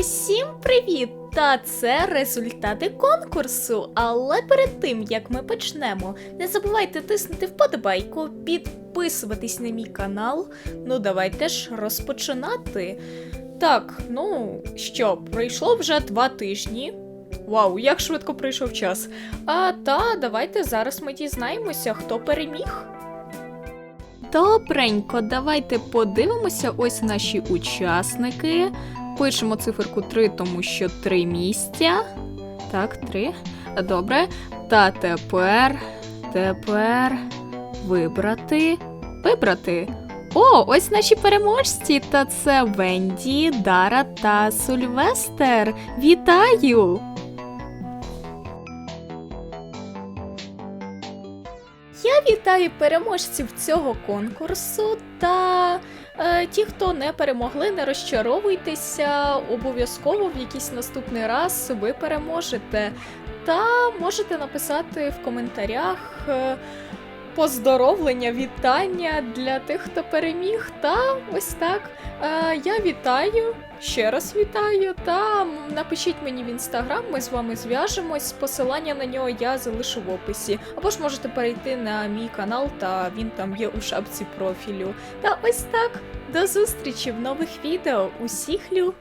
Усім привіт! Та це результати конкурсу. Але перед тим як ми почнемо, не забувайте тиснути вподобайку, підписуватись на мій канал. Ну давайте ж розпочинати. Так, ну що, пройшло вже два тижні. Вау, як швидко пройшов час. А та давайте зараз ми дізнаємося, хто переміг. Добренько, давайте подивимося ось наші учасники. Пишемо циферку 3, тому що 3 місця. Так, 3. Добре. Та тепер. Тепер вибрати. Вибрати. О, ось наші переможці. Та це Венді, Дара та Сульвестер. Вітаю! Я вітаю переможців цього конкурсу та е, ті, хто не перемогли, не розчаровуйтеся. Обов'язково в якийсь наступний раз ви переможете. Та можете написати в коментарях е, поздоровлення, вітання для тих, хто переміг. Та ось так. Е, я вітаю, ще раз вітаю. Та напишіть мені в інстаграм, ми з вами зв'яжемось. Посилання на нього я залишу в описі. Або ж можете перейти на мій канал, та він там є у шапці профілю. Та ось так. До зустрічі в нових відео. Усіх лю!